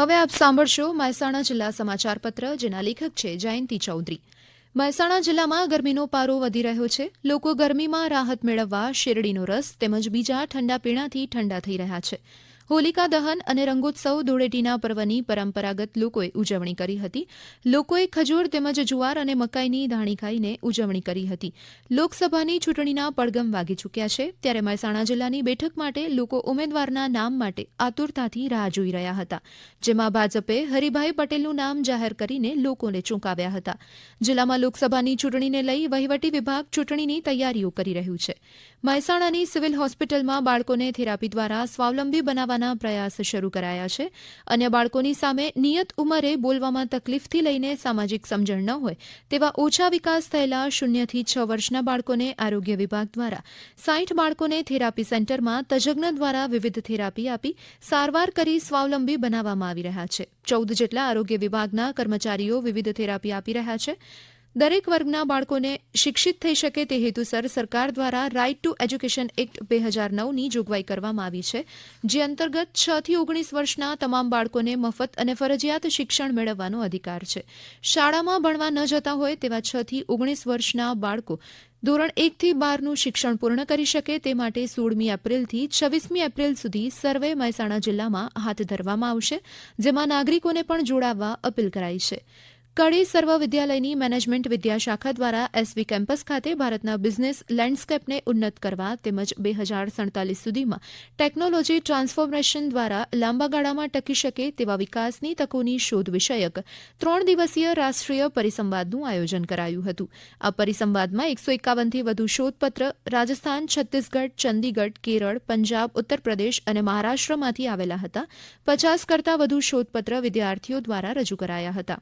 હવે આપ સાંભળશો મહેસાણા જિલ્લા સમાચાર પત્ર જેના લેખક છે જયંતિ ચૌધરી. મહેસાણા જિલ્લામાં ગરમીનો પારો વધી રહ્યો છે. લોકો ગરમીમાં રાહત મેળવવા શેરડીનો રસ તેમજ બીજા ઠંડા પીણાથી ઠંડા થઈ રહ્યા છે. હોલિકા દહન અને રંગોત્સવ ધૂળેટીના પર્વની પરંપરાગત લોકોએ ઉજવણી કરી હતી. લોકોએ ખજૂર તેમજ જુવાર અને મકાઈની ધાણી ખાઈને ઉજવણી કરી હતી. લોકસભાની ચૂંટણીના પડગમ વાગી ચૂક્યા છે. ત્યારે મહેસાણા જિલ્લાની બેઠક માટે લોકો ઉમેદવારના નામ માટે આતુરતાથી રાહ જોઈ રહ્યા હતા. જેમાં ભાજપે હરિભાઈ પટેલનું નામ જાહેર કરીને લોકોને ચૂંકાવ્યા હતા. જિલ્લામાં લોકસભાની ચૂંટણીને લઈ વહીવટી વિભાગ ચૂંટણીની તૈયારીઓ કરી રહ્યું છે. મહેસાણાની સિવિલ હોસ્પિટલમાં બાળકોને થેરાપી દ્વારા સ્વાવલંબી બનાવવાના પ્રયાસ શરૂ કરાયા છે. અન્ય બાળકોની સામે નિયત ઉંમરે બોલવામાં તકલીફથી લઈને સામાજિક સમજણ ન હોય તેવા ઓછા વિકાસ થયેલા શૂન્યથી છ વર્ષના બાળકોને આરોગ્ય વિભાગ દ્વારા સાઠ બાળકોને થેરાપી સેન્ટરમાં તજજ્ઞ દ્વારા વિવિધ થેરાપી આપી સારવાર કરી સ્વાવલંબી બનાવવામાં આવી રહ્યા છે. ચૌદ જેટલા આરોગ્ય વિભાગના કર્મચારીઓ વિવિધ થેરાપી આપી રહ્યા છે. દરેક વર્ગના બાળકોને શિક્ષિત થઈ શકે તે હેતુસર સરકાર દ્વારા રાઇટ ટુ એજ્યુકેશન એક્ટ બે હજાર નવની જોગવાઈ કરવામાં આવી છે, જે અંતર્ગત છ થી ઓગણીસ વર્ષના તમામ બાળકોને મફત અને ફરજિયાત શિક્ષણ મેળવવાનો અધિકાર છે. શાળામાં ભણવા ન જતા હોય તેવા છ થી ઓગણીસ વર્ષના બાળકો ધોરણ એકથી બારનું શિક્ષણ પૂર્ણ કરી શકે તે માટે સોળમી એપ્રિલથી છવ્વીસમી એપ્રિલ સુધી સર્વે મહેસાણા જિલ્લામાં હાથ ધરવામાં આવશે, જેમાં નાગરિકોને પણ જોડાવવા અપીલ કરાઈ છે. કડી સર્વ વિદ્યાલયની મેનેજમેન્ટ વિદ્યાશાખા દ્વારા એસવી કેમ્પસ ખાતે ભારતના બિઝનેસ લેન્ડસ્કેપને ઉન્નત કરવા તેમજ બે હજાર સડતાલીસ સુધીમાં ટેકનોલોજી ટ્રાન્સફોર્મેશન દ્વારા લાંબા ગાળામાં ટકી શકે તેવા વિકાસની તકોની શોધ વિષયક ત્રણ દિવસીય રાષ્ટ્રીય પરિસંવાદનું આયોજન કરાયું હતું. આ પરિસંવાદમાં એકસો એકાવનથી વધુ શોધપત્ર રાજસ્થાન, છત્તીસગઢ, ચંદીગઢ, કેરળ, પંજાબ ઉત્તર પ્રદેશ અને મહારાષ્ટ્રમાંથી આવેલા હતા. પચાસ કરતાં વધુ શોધપત્ર વિદ્યાર્થીઓ દ્વારા રજૂ કરાયા હતા.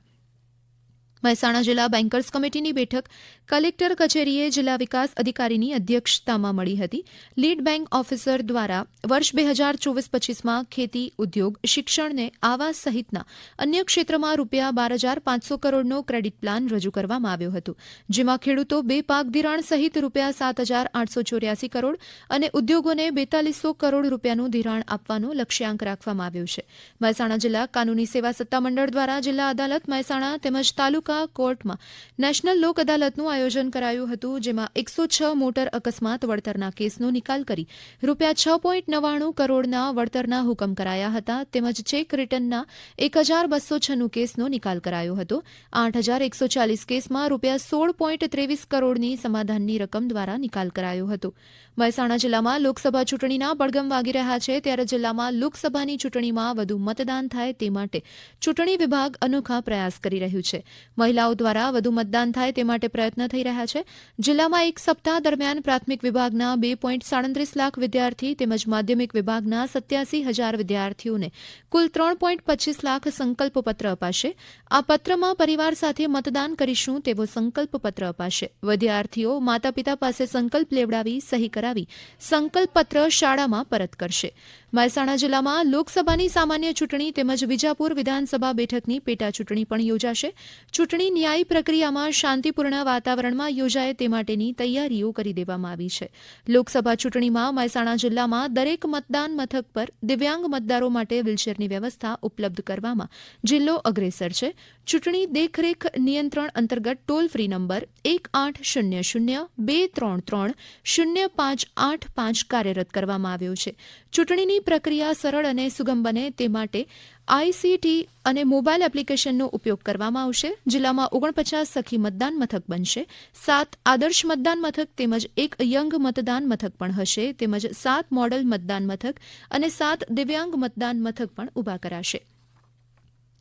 મહેસાણા જિલ્લા બેન્કર્સ કમિટીની બેઠક કલેક્ટર કચેરીએ જિલ્લા વિકાસ અધિકારીની અધ્યક્ષતામાં મળી હતી. લીડ બેંક ઓફિસર દ્વારા વર્ષ બે હજાર ચોવીસ પચીસમાં ખેતી, ઉદ્યોગ શિક્ષણને આવાસ સહિતના અન્ય ક્ષેત્રમાં રૂપિયા બાર હજાર પાંચસો કરોડનો ક્રેડિટ પ્લાન રજૂ કરવામાં આવ્યો હતો. જેમાં ખેડૂતો બે પાક ધિરાણ સહિત રૂપિયા સાત હજાર આઠસો ચોર્યાસી કરોડ અને ઉદ્યોગોને બેતાલીસો કરોડ રૂપિયાનું ધિરાણ આપવાનો લક્ષ્યાંક રાખવામાં આવ્યો છે. મહેસાણા જિલ્લા કાનૂની સેવા સત્તામંડળ દ્વારા જિલ્લા અદાલત મહેસાણા તેમજ તાલુકા તાલુકા કોર્ટમાં નેશનલ લોક અદાલતનું આયોજન કરાયું હતું, જેમાં એકસો છ મોટર અકસ્માત વળતરના કેસનો નિકાલ કરી રૂપિયા છ પોઈન્ટ નવ્વાણું કરોડના વળતરના હુકમ કરાયા હતા. તેમજ ચેક રિટર્નના એક હજાર બસો છન્નું કેસનો નિકાલ કરાયો હતો. આઠ હજાર એકસો ચાલીસ કેસમાં રૂપિયા સોળ પોઈન્ટ ત્રેવીસ કરોડની સમાધાનની રકમ દ્વારા નિકાલ કરાયો હતો. મહેસાણા જિલ્લામાં લોકસભા ચૂંટણીના પડગમ વાગી રહ્યા છે. ત્યારે જિલ્લામાં લોકસભાની ચૂંટણીમાં વધુ મતદાન થાય તે માટે ચૂંટણી વિભાગ અનોખા પ્રયાસ કરી રહ્યું છે. મહિલાઓ દ્વારા વધુ મતદાન થાય તે માટે પ્રયત્ન થઈ રહ્યા છે. જિલ્લામાં એક સપ્તાહ દરમિયાન પ્રાથમિક વિભાગના બે પોઈન્ટ સાડત્રીસ લાખ વિદ્યાર્થી તેમજ માધ્યમિક વિભાગના સત્યાસી હજાર વિદ્યાર્થીઓને કુલ ત્રણ પોઈન્ટ પચીસ લાખ સંકલ્પ પત્ર અપાશે. આ પત્રમાં પરિવાર સાથે મતદાન કરીશું તેવો સંકલ્પ પત્ર અપાશે. વિદ્યાર્થીઓ માતા પિતા પાસે સંકલ્પ લેવડાવી, સહી કરાવી સંકલ્પ પત્ર શાળામાં પરત કરશે. મહેસાણા જિલ્લામાં લોકસભાની સામાન્ય ચૂંટણી તેમજ વિજાપુર વિધાનસભા બેઠકની પેટા ચૂંટણી પણ યોજાશે. ચૂંટણી ન્યાય પ્રક્રિયામાં શાંતિપૂર્ણ વાતાવરણમાં યોજાય તે માટેની તૈયારીઓ કરી દેવામાં આવી છે. લોકસભા ચૂંટણીમાં મહેસાણા જિલ્લામાં દરેક મતદાન મથક પર દિવ્યાંગ મતદારો માટે વ્હીલચેરની વ્યવસ્થા ઉપલબ્ધ કરવામાં જિલ્લો અગ્રેસર છે. ચૂંટણી દેખરેખ નિયંત્રણ અંતર્ગત ટોલ ફ્રી નંબર એક આઠ શૂન્ય શૂન્ય બે ત્રણ ત્રણ શૂન્ય પાંચ આઠ પાંચ કાર્યરત કરવામાં આવ્યો છે. ચૂંટણીની પ્રક્રિયા સરળ અને સુગમ બને તે માટે આઈસીટી અને મોબાઈલ એપ્લિકેશનનો ઉપયોગ કરવામાં આવશે. જિલ્લામાં ઓગણપચાસ સખી મતદાન મથક બનશે. સાત આદર્શ મતદાન મથક તેમજ એક યંગ મતદાન મથક પણ હશે. તેમજ સાત મોડલ મતદાન મથક અને સાત દિવ્યાંગ મતદાન મથક પણ ઊભા કરાશે.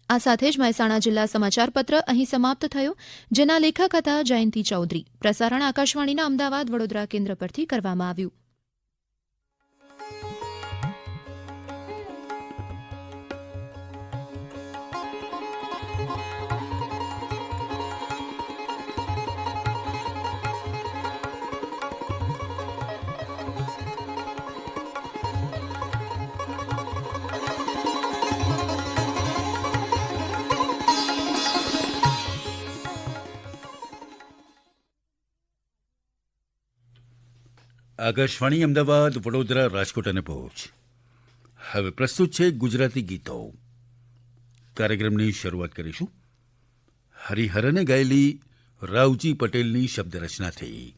આ સાથે જ મહેસાણા જિલ્લા સમાચારપત્ર અહીં સમાપ્ત થયો. જેના લેખક હતા જયંતિ ચૌધરી. પ્રસારણ આકાશવાણીના અમદાવાદ વડોદરા કેન્દ્ર પરથી કરવામાં આવ્યું. આકાશવાણી અમદાવાદ, વડોદરા, રાજકોટ અને ભુજ. હવે પ્રસ્તુત છે ગુજરાતી ગીતો. કાર્યક્રમની શરૂઆત કરીશું. હરિહરને ગાયેલી રાવજી પટેલની શબ્દ રચનાથી